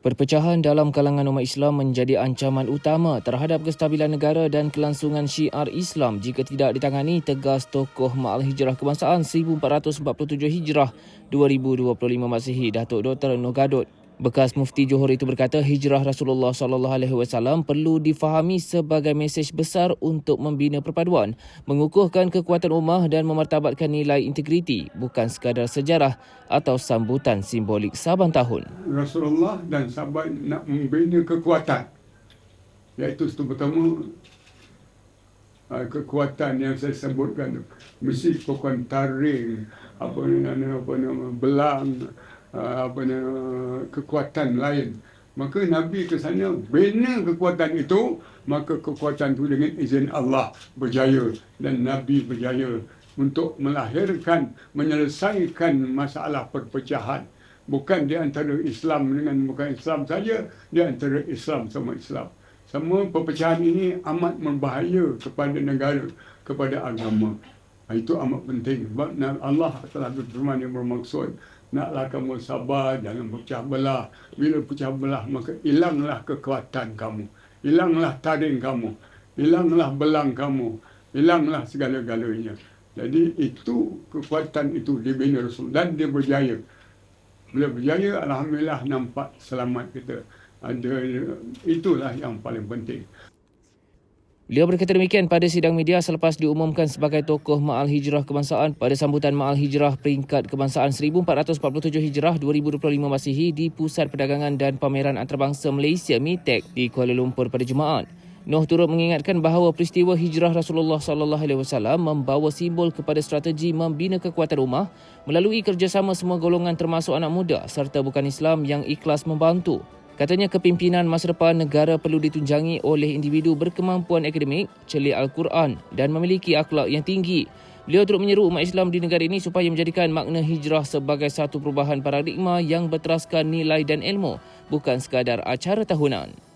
Perpecahan dalam kalangan umat Islam menjadi ancaman utama terhadap kestabilan negara dan kelangsungan syiar Islam jika tidak ditangani tegas tokoh Ma'al Hijrah Kebangsaan 1447 Hijrah 2025 Masihi Datuk Dr. Nur Gadot. Bekas Mufti Johor itu berkata hijrah Rasulullah sallallahu alaihi wasallam perlu difahami sebagai mesej besar untuk membina perpaduan, mengukuhkan kekuatan ummah dan memartabatkan nilai integriti bukan sekadar sejarah atau sambutan simbolik saban tahun. Rasulullah dan sahabat nak membina kekuatan iaitu itu pertama uh, kekuatan yang saya sebutkan mesti kekuatan taring apa nama apa nama belang apa nama kekuatan lain. Maka Nabi ke sana bina kekuatan itu maka kekuatan itu dengan izin Allah berjaya dan Nabi berjaya untuk melahirkan menyelesaikan masalah perpecahan. Bukan di antara Islam dengan bukan Islam saja di antara Islam sama Islam. Semua perpecahan ini amat berbahaya kepada negara kepada agama itu amat penting. Sebab Allah telah berfirman yang bermaksud naklah kamu sabar jangan pecah belah. Bila pecah belah maka hilanglah kekuatan kamu. Hilanglah taring kamu. Hilanglah belang kamu. Hilanglah segala-galanya. Jadi itu kekuatan itu dibina Rasul dan dia berjaya. Bila berjaya alhamdulillah nampak selamat kita. Ada itulah yang paling penting Beliau berkata demikian pada sidang media selepas diumumkan sebagai tokoh Ma'al Hijrah Kebangsaan pada sambutan Ma'al Hijrah peringkat kebangsaan 1447 Hijrah 2025 Masihi di Pusat Perdagangan dan Pameran Antarabangsa Malaysia MITEC di Kuala Lumpur pada Jumaat. Noh turut mengingatkan bahawa peristiwa hijrah Rasulullah sallallahu alaihi wasallam membawa simbol kepada strategi membina kekuatan rumah melalui kerjasama semua golongan termasuk anak muda serta bukan Islam yang ikhlas membantu Katanya kepimpinan masa depan negara perlu ditunjangi oleh individu berkemampuan akademik, celik Al-Quran dan memiliki akhlak yang tinggi. Beliau turut menyeru umat Islam di negara ini supaya menjadikan makna hijrah sebagai satu perubahan paradigma yang berteraskan nilai dan ilmu, bukan sekadar acara tahunan.